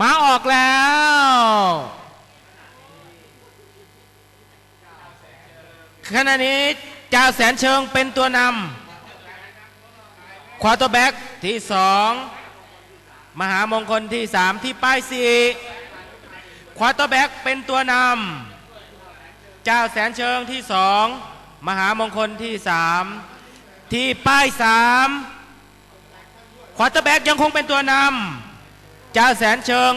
มาออกแล้วขณะนี้จ่าแสนเชิงเป็นตัวนำควอเตอร์แบ็กที่สองมหามงคลที่สามที่ป้ายสี่ควอเตอร์แบ็กเป็นตัวนำจ่าแสนเชิงที่สองมหามงคลที่สามที่ป้ายสามควอเตอร์แบ็กยังคงเป็นตัวนำ จ้าแสนเชิง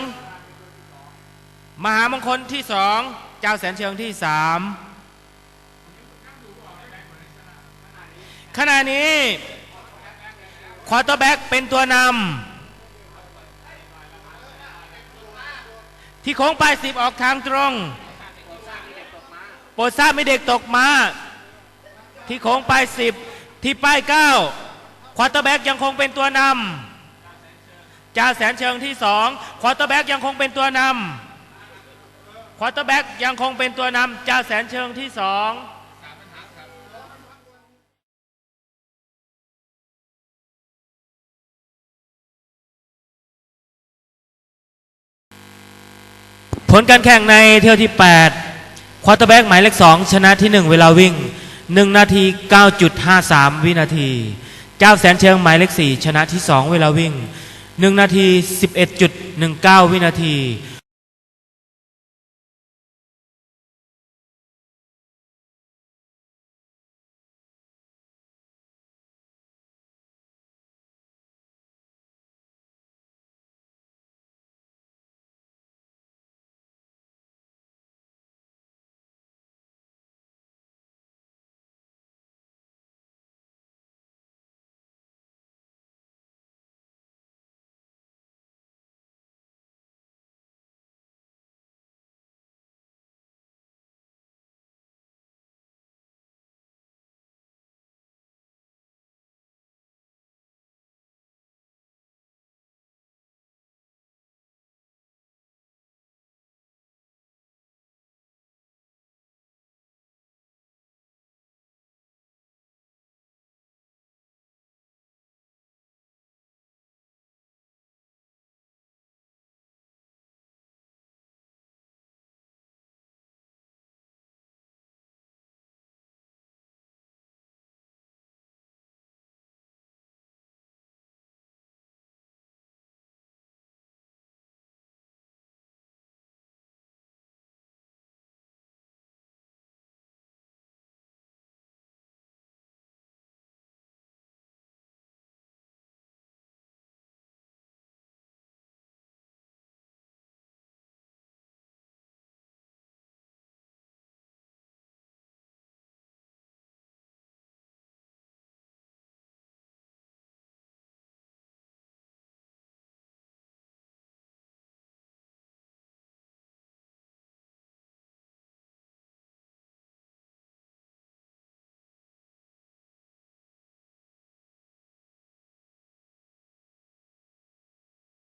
มหามงคลที่สองเจ้าแสนเชิงที่สามขณะนี้ควอเตอร์แบ็กเป็นตัวนำที่โค้งปลายสิบออกทางตรง โปรดทราบไม่เด็กตกมาที่โค้งปลายสิบที่ป้ายเก้าควอเตอร์แบ็กยังคงเป็นตัวนำ จ่าแสนเชิงที่สองควอเตอร์แบ็กยังคงเป็นตัวนำควอเตอร์แบ็กยังคงเป็นตัวนำจ่าแสนเชิงที่สองผลการแข่งในเที่ยวที่ 8 ควอเตอร์แบ็กหมายเลข 2 ชนะที่ 1 เวลาวิ่ง 1 นาที 9.53 วินาที เจ้าแสนเชิงหมายเลข 4 ชนะที่ 2 เวลาวิ่ง 1นาที 11.19 วินาที